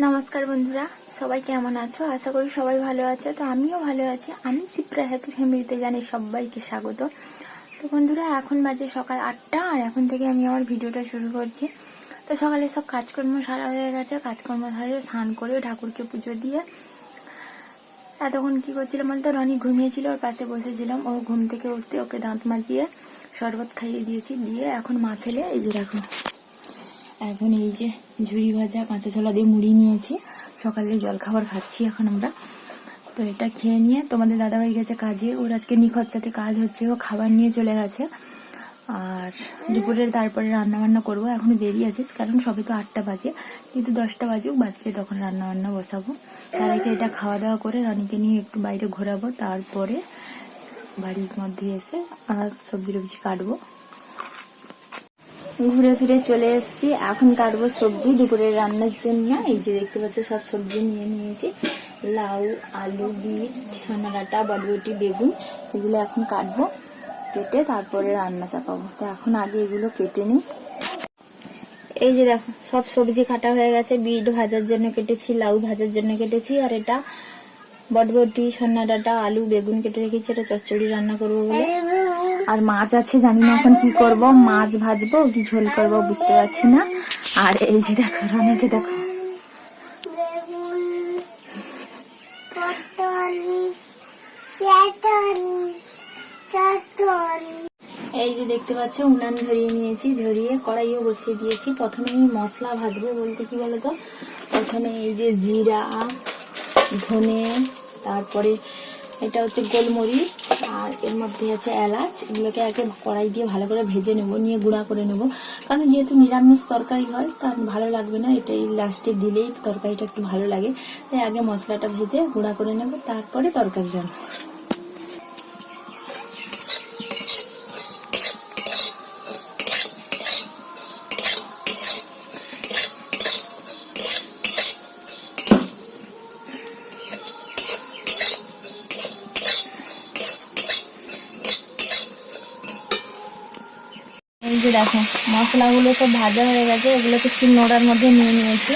নমস্কার বন্ধুরা, সবাই কেমন আছো? আশা করি সবাই ভালো আছো। তো আমিও ভালো আছি। আমি সিপ্রা হ্যাপি ফ্যামিলিতে জানি সবাইকে স্বাগত। তো বন্ধুরা, এখন বাজে সকাল আটটা, আর এখন থেকে আমি আমার ভিডিওটা শুরু করছি। তো সকালে সব কাজকর্ম সারা হয়ে গেছে। কাজকর্ম সারিয়ে স্নান করে ঠাকুরকে পুজো দিয়ে এতক্ষণ কি করছিলাম বলতো? রনি ঘুমিয়েছিল, ওর পাশে বসেছিলাম। ও ঘুম থেকে উঠতে ওকে দাঁত মাজিয়ে শরবত খাইয়ে দিয়েছি। দিয়ে এখন মা ছেলে, এই যে দেখো। এখন এই যে ঝুড়ি ভাজা কাঁচা ছোলা দিয়ে মুড়ি নিয়েছি। সকালে জলখাবার খাচ্ছি এখন আমরা। তো এটা খেয়ে নিয়ে তোমাদের দাদাভাই গেছে কাজে। ওর আজকে নিখরচাতে কাজ হচ্ছে। ও খাবার নিয়ে চলে গেছে। আর দুপুরের তারপরে রান্না বান্না করব। এখনও দেরি আছে কারণ সবে তো আটটা বাজে। কিন্তু দশটা বাজুক, বাজলে তখন রান্না বান্না বসাবো। তার আগে এটা খাওয়া দাওয়া করে রানীকে নিয়ে একটু বাইরে ঘোরাবো। তারপরে বাড়ির মধ্যে এসে আর সবজি টবজি কাটবো। ঘুরে ফিরে চলে এসেছি। এখন কাটবো সবজি, দুপুরের রান্নার জন্য। এই যে দেখতে পাচ্ছ, সব সবজি নিয়ে নিয়েছি। লাউ, আলু, বিট সোনা ডাঁটা বটবটি বেগুন, এগুলো এখন কাটবো, কেটে তারপরে রান্না চাপাবো। তো এখন আগে এগুলো কেটে নিই। এই যে দেখো, সব সবজি কাটা হয়ে গেছে। বিট ভাজার জন্য কেটেছি, লাউ ভাজার জন্য কেটেছি, আর এটা বটবটি সন্না ডাঁটা, আলু, বেগুন কেটে রেখেছি। এটা চচ্চড়ি রান্না করব বলে। আর মাছ আছে জানি না এখন কি করব। মাছ ভাজবো কি ঝোল করব বুঝতে পারছি না। আর এই যে দেখো রনিকে দেখো। এই যে দেখতে পাচ্ছ উনান ধরিয়ে নিয়েছি ধরিয়ে কড়াইও বসিয়ে দিয়েছি। প্রথমে আমি মশলা ভাজবো বলতে কি বলতো? প্রথমে এই যে জিরা ধনে তারপরে এটা হচ্ছে গোলমরিচ, আর এর মধ্যে আছে এলাচ। এগুলোকে আগে কড়াই দিয়ে ভালো করে ভেজে নেব, নিয়ে গুঁড়া করে নেব। কারণ যেহেতু নিরামিষ তরকারি হয়, তার ভালো লাগবে না। এটা এই লাস্টে দিলেই তরকারিটা একটু ভালো লাগে। তাই আগে মশলাটা ভেজে গুঁড়া করে নেব, তারপরে তরকারি রান্না যে দেখো, মশলাগুলো সব ভাজা হয়ে গেছে, এগুলোকে শিলনোড়ার মধ্যে নিয়ে নিয়েছি।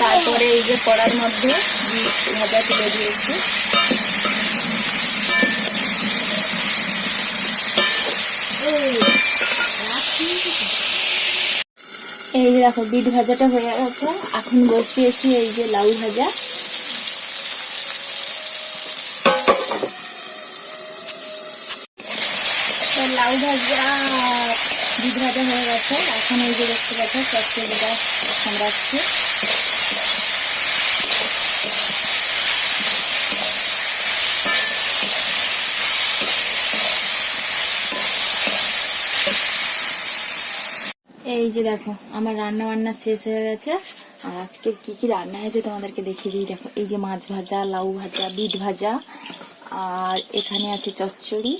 তারপরে এই যে কড়ার মধ্যে ভাজা তুলে দিয়েছি। এই যে দেখো, বিট ভাজাটা হয়ে গেছে। এখন বসিয়েছি এই যে লাউ ভাজা। লাউ ভাজা বিট ভাজা হয়ে গেছে। এখন এই যে দেখতে পাচ্ছ চচ্চড়িটা এখন রাখছি এই যে দেখো, আমার রান্না বান্না শেষ হয়ে গেছে। আর আজকে কি কি রান্না হয়েছে তোমাদেরকে দেখিয়ে দিই। দেখো, এই যে মাছ ভাজা, লাউ ভাজা, বিট ভাজা, আর এখানে আছে চচ্চড়ি।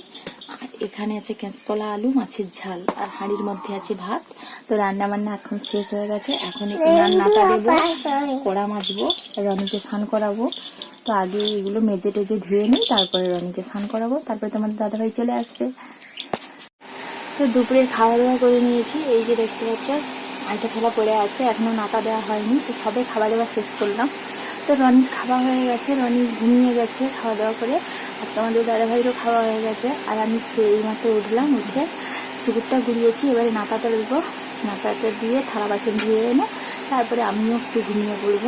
এখানে আছে কাঁচকলা আলু মাছের ঝাল আর হাঁড়ির মধ্যে আছে ভাত। তো রান্না বান্না এখন শেষ হয়ে গেছে। এখন একটু রান্নাটা দেবো কড়া মাজবো রনিকে স্নান করাবো। তো আগে এগুলো মেজে টেজে ধুয়ে নিই তারপরে রনিকে স্নান করাবো। তারপরে তোমাদের দাদাভাই চলে আসবে। তো দুপুরের খাওয়া দাওয়া করে নিয়েছি। এই যে দেখতে পাচ্ছ আইটা ফেলা পড়ে আছে এখনও নাতা দেওয়া হয়নি। তো সবে খাওয়া দাওয়া শেষ করলাম। তো রনির খাওয়া হয়ে গেছে রনি ঘুমিয়ে গেছে খাওয়া দাওয়া করে। তোমাদের দাদাভাইরও খাওয়া হয়ে গেছে। আর আমি খেয়ে মাত্র উঠলাম, উঠে সিঁদুরটা ঘুরিয়েছি এবারে নাতাটা দেবো নাতাটা দিয়ে থালা বাসন ধুয়ে এনে তারপরে আমিও একটু ঘুমিয়ে পড়ব।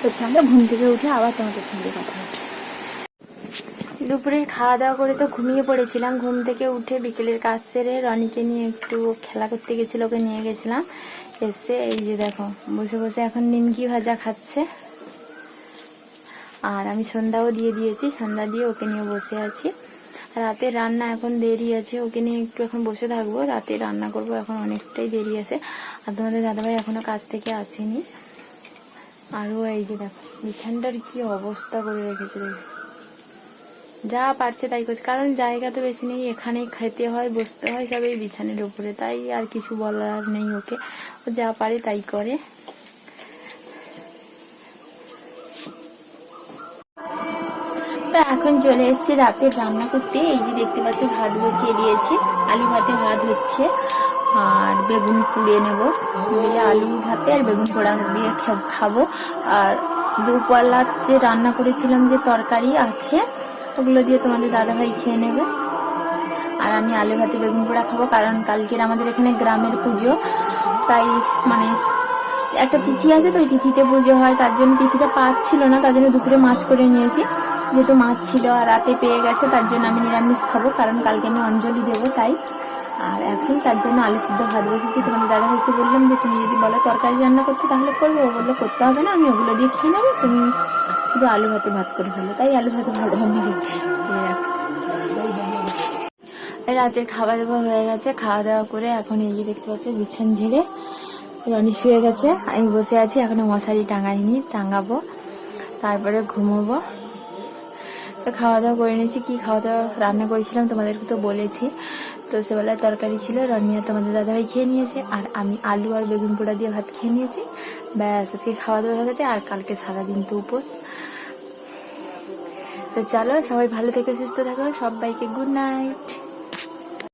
তো চলো, ঘুম থেকে উঠে আবার তোমাদের সঙ্গে কথা হচ্ছে দুপুরে খাওয়া দাওয়া করে তো ঘুমিয়ে পড়েছিলাম। ঘুম থেকে উঠে বিকেলের কাজ সেরে রনিকে নিয়ে একটু খেলা করতে গেছিল, ওকে নিয়ে গেছিলাম। এসে এই যে দেখো, বসে বসে এখন নিমকি ভাজা খাচ্ছে। আর আমি সন্ধ্যাও দিয়ে দিয়েছি, সন্ধ্যা দিয়ে ওকে নিয়ে বসে আছি। রাতে রান্না এখন দেরি আছে, ওকে নিয়ে একটু এখন বসে থাকব, রাতে রান্না করব, এখন অনেকটাই দেরি আছে। আর তোমাদের দাদাভাই এখনও কাজ থেকে আসেনি। আরও এই যে দেখো বিছানটার কি অবস্থা করে রেখেছে দেখো। যা পারছে তাই করছে, কারণ জায়গা তো বেশি নেই, এখানেই খেতে হয়, বসতে হয় সব এই বিছানের উপরে, তাই আর কিছু বলার নেই ওকে। ও যা পারে তাই করে। তো এখন চলে এসেছি রাতে রান্না করতে। এই যে দেখতে পাচ্ছ, ভাত বসিয়ে দিয়েছি। আলু ভাতে ভাত হচ্ছে। আর বেগুন পুড়িয়ে নেব। দিয়ে আলু ভাতে আর বেগুন পোড়া দিয়ে খাব। আর দুপালার যে রান্না করেছিলাম যে তরকারি আছে, ওগুলো দিয়ে তোমাদের দাদাভাই খেয়ে নেবে। আর আমি আলু ভাতে বেগুন পোড়া খাব, কারণ কালকের আমাদের এখানে গ্রামের পুজো। তাই মানে একটা তিথি আছে, তো ওই তিথিতে পুজো হয়। তার জন্য তিথিটা পাচ্ছিল না, তার জন্য দুপুরে মাছ করে নিয়েছি। যেহেতু মাছ ছিল আর রাতে পেয়ে গেছে, তার জন্য আমি নিরামিষ খাব, কারণ কালকে আমি অঞ্জলি দেবো, তাই। আর এখন তার জন্য আলু সিদ্ধ ভাত বসেছি। তোমাদের দাদা ভাইকে বললাম যে, তুমি যদি বলো তরকারি রান্না করতে, তাহলে করব। ও বলল, করতে হবে না, আমি ওগুলো দিয়ে খেয়ে নেব। তুমি শুধু আলু ভাতে ভাত করে ফেলো। তাই আলু ভাতে ভাত রান্না দিচ্ছি। রাতের খাবার দাবার হয়ে গেছে, খাওয়া দাওয়া করে এখন এই যে দেখতে পাচ্ছ, বিছান ঝেড়ে রনি শুয়ে গেছে। আমি বসে আছি, এখনও মশারি টাঙাইনি, টাঙাবো, তারপরে ঘুমোবো। তো খাওয়া দাওয়া করে নিয়েছি, কী খাওয়া দাওয়া রান্না করেছিলাম তোমাদেরকে তো বলেছি। তো সেবেলায় তরকারি ছিল, রানিয়া তোমাদের দাদা ভাই খেয়ে নিয়েছে, আর আমি আলু আর বেগুন পোড়া দিয়ে ভাত খেয়ে নিয়েছি। ব্যাস, আজকে খাওয়া দাওয়া হয়ে গেছে, আর কালকে সারাদিন তো উপোস। তো চলো, সবাই ভালো থেকে, সুস্থ থাকো, সবাইকে গুড নাইট